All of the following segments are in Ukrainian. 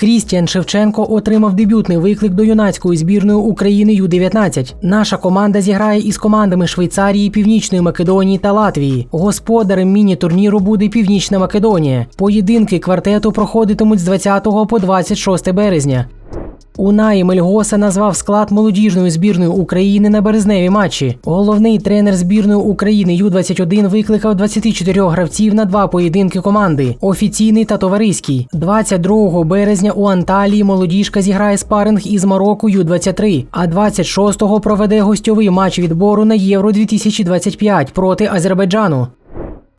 Крістіан Шевченко отримав дебютний виклик до юнацької збірної України Ю-19. Наша команда зіграє із командами Швейцарії, Північної Македонії та Латвії. Господарем міні-турніру буде Північна Македонія. Поєдинки квартету проходитимуть з 20 по 26 березня. Унаї Мельгоса назвав склад молодіжної збірної України на березневі матчі. Головний тренер збірної України Ю-21 викликав 24 гравців на два поєдинки команди офіційний та товариський. 22 березня у Анталії молодіжка зіграє спаринг із Марокко Ю-23, а 26-го проведе гостьовий матч відбору на Євро 2025 проти Азербайджану.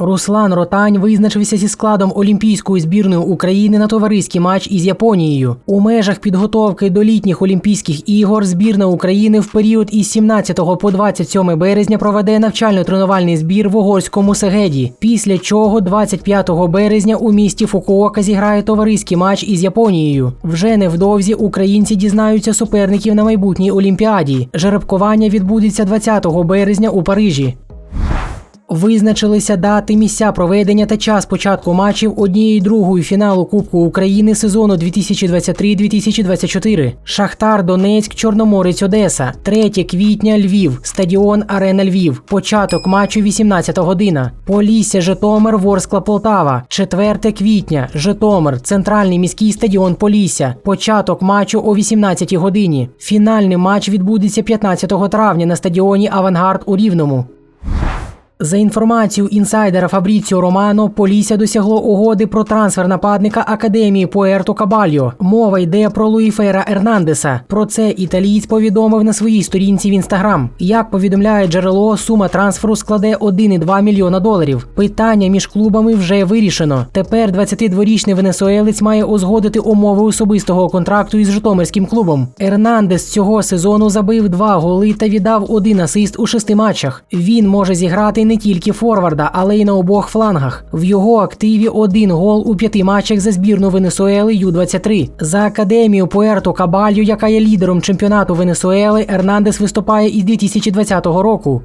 Руслан Ротань визначився зі складом Олімпійської збірної України на товариський матч із Японією. У межах підготовки до літніх Олімпійських ігор збірна України в період із 17 по 27 березня проведе навчально-тренувальний збір в угорському Сегеді. Після чого 25 березня у місті Фукуока зіграє товариський матч із Японією. Вже невдовзі українці дізнаються суперників на майбутній Олімпіаді. Жеребкування відбудеться 20 березня у Парижі. Визначилися дати, місця проведення та час початку матчів однієї другої фіналу Кубку України сезону 2023-2024. Шахтар Донецьк, Чорноморець Одеса, 3 квітня Львів, стадіон Арена Львів. Початок матчу 18 година. Полісся Житомир, Ворскла Полтава. 4 квітня Житомир, центральний міський стадіон Полісся. Початок матчу о 18 годині. Фінальний матч відбудеться 15 травня на стадіоні Авангард у Рівному. За інформацією інсайдера Фабріціо Романо, Полісся досягло угоди про трансфер нападника академії Пуерто Кабальо. Мова йде про Луїфера Ернандеса. Про це італієць повідомив на своїй сторінці в інстаграм. Як повідомляє джерело, сума трансферу складе 1,2 мільйона доларів. Питання між клубами вже вирішено. Тепер 22-річний венесуелець має узгодити умови особистого контракту із Житомирським клубом. Ернандес цього сезону забив два голи та віддав один асист у шести матчах. Він може зіграти не тільки форварда, але й на обох флангах. В його активі один гол у п'яти матчах за збірну Венесуели Ю-23. За академію Пуерто Кабалью, яка є лідером чемпіонату Венесуели, Ернандес виступає із 2020 року.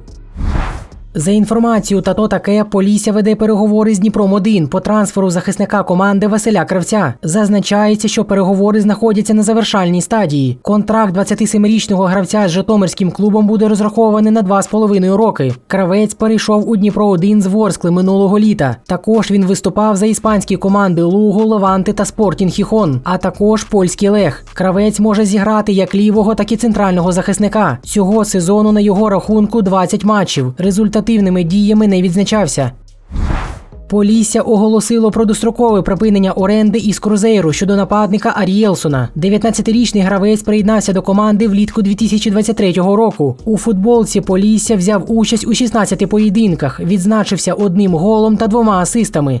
За інформацією Тато таке, Полісся веде переговори з Дніпром 1 по трансферу захисника команди Василя Кравця. Зазначається, що переговори знаходяться на завершальній стадії. Контракт 27-річного гравця з Житомирським клубом буде розрахований на 2,5 роки. Кравець перейшов у Дніпро 1 з Ворскли минулого літа. Також він виступав за іспанські команди Луго, Леванти та Спортінг Хіхон, а також польський Лех. Кравець може зіграти як лівого, так і центрального захисника. Цього сезону на його рахунку 20 матчів. Результативними діями не відзначався. Полісся оголосило про дострокове припинення оренди із Крузейру щодо нападника Арієлсона. 19-річний гравець приєднався до команди влітку 2023 року. У футболці Полісся взяв участь у 16 поєдинках, відзначився одним голом та двома асистами.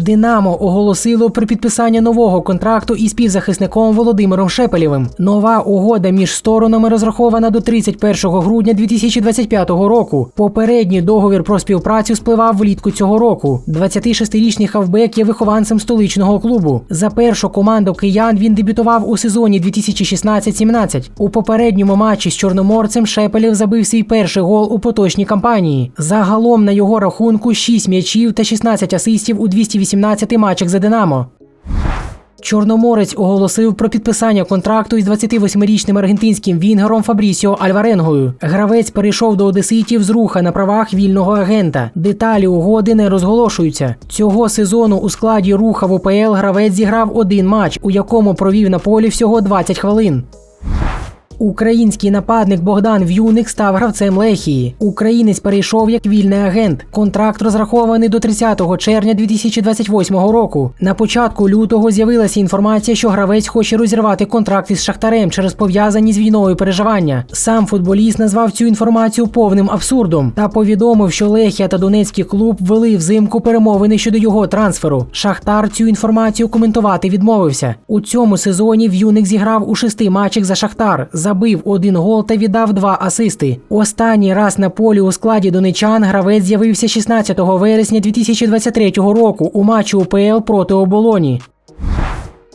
Динамо оголосило про підписання нового контракту із співзахисником Володимиром Шепелєвим. Нова угода між сторонами розрахована до 31 грудня 2025 року. Попередній договір про співпрацю спливав влітку цього року. 26-річний хавбек є вихованцем столичного клубу. За першу команду киян він дебютував у сезоні 2016-17. У попередньому матчі з чорноморцем Шепелєв забив свій перший гол у поточній кампанії. Загалом на його рахунку 6 м'ячів та 16 асистів у 218 матчах за Динамо. Чорноморець оголосив про підписання контракту із 28-річним аргентинським вінгером Фабрісіо Альваренгою. Гравець перейшов до одеситів з руха на правах вільного агента. Деталі угоди не розголошуються. Цього сезону у складі руха в УПЛ гравець зіграв один матч, у якому провів на полі всього 20 хвилин. Український нападник Богдан В'юник став гравцем Лехії. Українець перейшов як вільний агент. Контракт розрахований до 30 червня 2028 року. На початку лютого з'явилася інформація, що гравець хоче розірвати контракт із Шахтарем через пов'язані з війною переживання. Сам футболіст назвав цю інформацію повним абсурдом та повідомив, що Лехія та Донецький клуб вели взимку перемовини щодо його трансферу. Шахтар цю інформацію коментувати відмовився. У цьому сезоні В'юник зіграв у шести матчах за Шахтар забив один гол та віддав два асисти. Останній раз на полі у складі донечан гравець з'явився 16 вересня 2023 року у матчі УПЛ проти оболоні.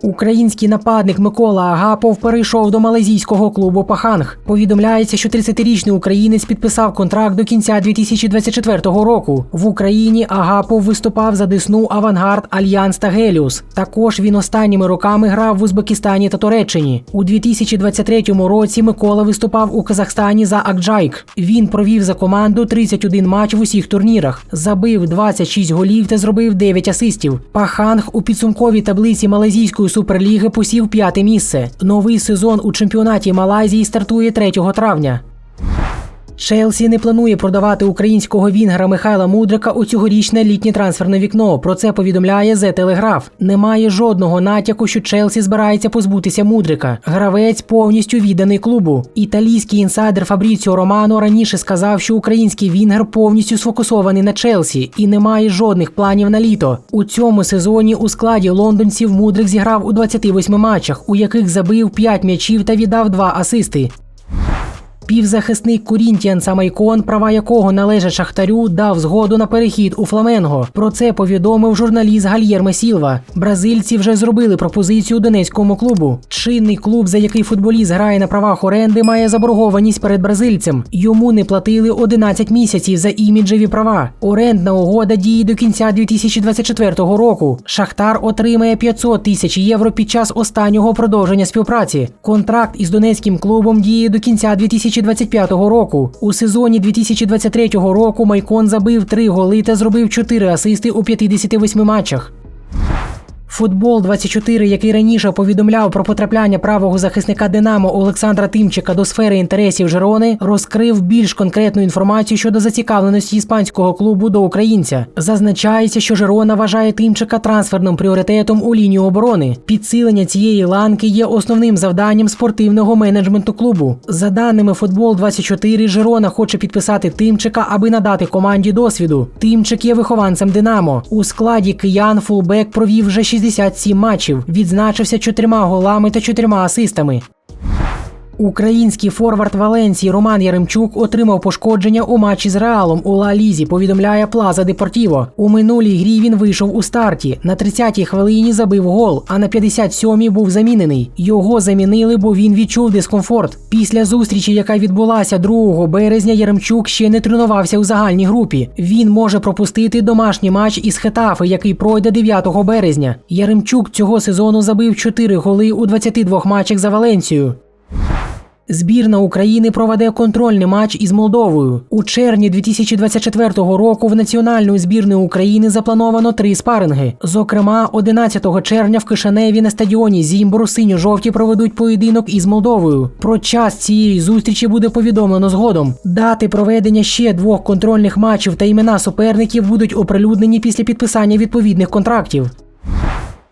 Український нападник Микола Агапов перейшов до малазійського клубу Паханг. Повідомляється, що 30-річний українець підписав контракт до кінця 2024 року. В Україні Агапов виступав за Десну Авангард Альянс та Геліус. Також він останніми роками грав в Узбекистані та Туреччині. У 2023 році Микола виступав у Казахстані за Акджайк. Він провів за команду 31 матч в усіх турнірах, забив 26 голів та зробив 9 асистів. Паханг у підсумковій таблиці малазійської суперліги посів п'яте місце. Новий сезон у чемпіонаті Малайзії стартує 3 травня. Челсі не планує продавати українського вінгера Михайла Мудрика у цьогорічне літнє трансферне вікно. Про це повідомляє The Telegraph. Немає жодного натяку, що Челсі збирається позбутися Мудрика. Гравець повністю відданий клубу. Італійський інсайдер Фабріціо Романо раніше сказав, що український вінгер повністю сфокусований на Челсі і не має жодних планів на літо. У цьому сезоні у складі лондонців Мудрик зіграв у 28 матчах, у яких забив 5 м'ячів та віддав 2 асисти. Півзахисник Корінтіан Самайкон, права якого належать Шахтарю, дав згоду на перехід у Фламенго. Про це повідомив журналіст Гальєрме Сілва. Бразильці вже зробили пропозицію донецькому клубу. Чинний клуб, за який футболіст грає на правах оренди, має заборгованість перед бразильцем. Йому не платили 11 місяців за іміджеві права. Орендна угода діє до кінця 2024 року. Шахтар отримає 500 тисяч євро під час останнього продовження співпраці. Контракт із донецьким клубом діє до кінця 2025 року. У сезоні 2023 року Майкон забив три голи та зробив чотири асисти у 58 матчах. Футбол 24, який раніше повідомляв про потрапляння правого захисника Динамо Олександра Тимчика до сфери інтересів Жерони, розкрив більш конкретну інформацію щодо зацікавленості іспанського клубу до українця. Зазначається, що Жерона вважає Тимчика трансферним пріоритетом у лінію оборони. Підсилення цієї ланки є основним завданням спортивного менеджменту клубу. За даними Футбол 24, Жерона хоче підписати Тимчика, аби надати команді досвіду. Тимчик є вихованцем Динамо. У складі киян фулбек провів вже 67 матчів, відзначився чотирма голами та чотирма асистами. Український форвард Валенції Роман Яремчук отримав пошкодження у матчі з Реалом у Ла Лізі. Повідомляє Плаза Депортіво. У минулій грі він вийшов у старті. На 30-й хвилині забив гол, а на 57-й був замінений. Його замінили, бо він відчув дискомфорт. Після зустрічі, яка відбулася 2 березня, Яремчук ще не тренувався у загальній групі. Він може пропустити домашній матч із Хетафи, який пройде 9 березня. Яремчук цього сезону забив 4 голи у 22 матчах за Валенцію. Збірна України проведе контрольний матч із Молдовою. У червні 2024 року в національної збірної України заплановано три спаринги. Зокрема, 11 червня в Кишиневі на стадіоні Зімбору синьо-жовті проведуть поєдинок із Молдовою. Про час цієї зустрічі буде повідомлено згодом. Дати проведення ще двох контрольних матчів та імена суперників будуть оприлюднені після підписання відповідних контрактів.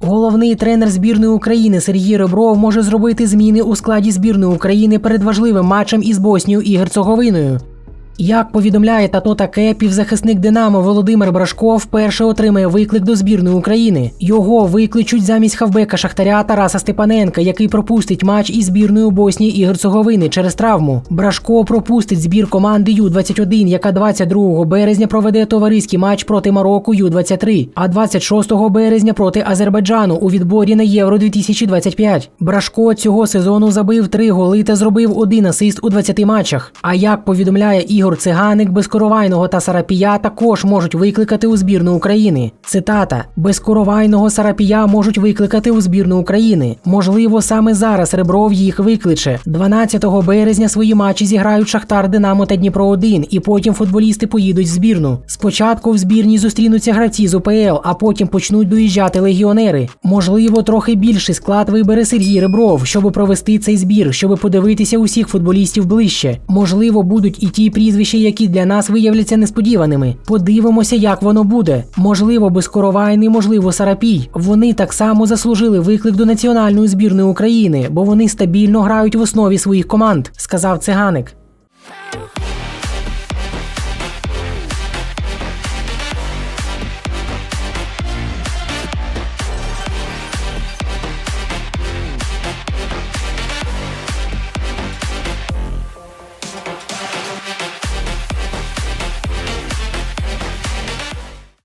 Головний тренер збірної України Сергій Ребров може зробити зміни у складі збірної України перед важливим матчем із Боснією і Герцеговиною. Як повідомляє тато таке, півзахисник Динамо Володимир Брашко вперше отримає виклик до збірної України. Його викличуть замість хавбека Шахтаря Тараса Степаненка, який пропустить матч із збірною Боснії і Герцеговини через травму. Брашко пропустить збір команди Ю-21, яка 22 березня проведе товариський матч проти Марокко Ю-23, а 26 березня проти Азербайджану у відборі на Євро 2025. Брашко цього сезону забив три голи та зробив один асист у 20 матчах. А як повідомляє Ігор Циганик, Безкоровайного та Сарапія також можуть викликати у збірну України. Цитата: Безкоровайного Сарапія можуть викликати у збірну України. Можливо, саме зараз Ребров їх викличе. 12 березня свої матчі зіграють Шахтар, Динамо та Дніпро 1 і потім футболісти поїдуть в збірну. Спочатку в збірні зустрінуться гравці з УПЛ, а потім почнуть доїжджати легіонери. Можливо, трохи більший склад вибере Сергій Ребров, щоб провести цей збір, щоб подивитися усіх футболістів ближче. Можливо, будуть і ті прізвища, які для нас виявляться несподіваними. Подивимося, як воно буде. Можливо, безкоровайний, можливо, Сарапій. Вони так само заслужили виклик до національної збірної України, бо вони стабільно грають в основі своїх команд, сказав циганик.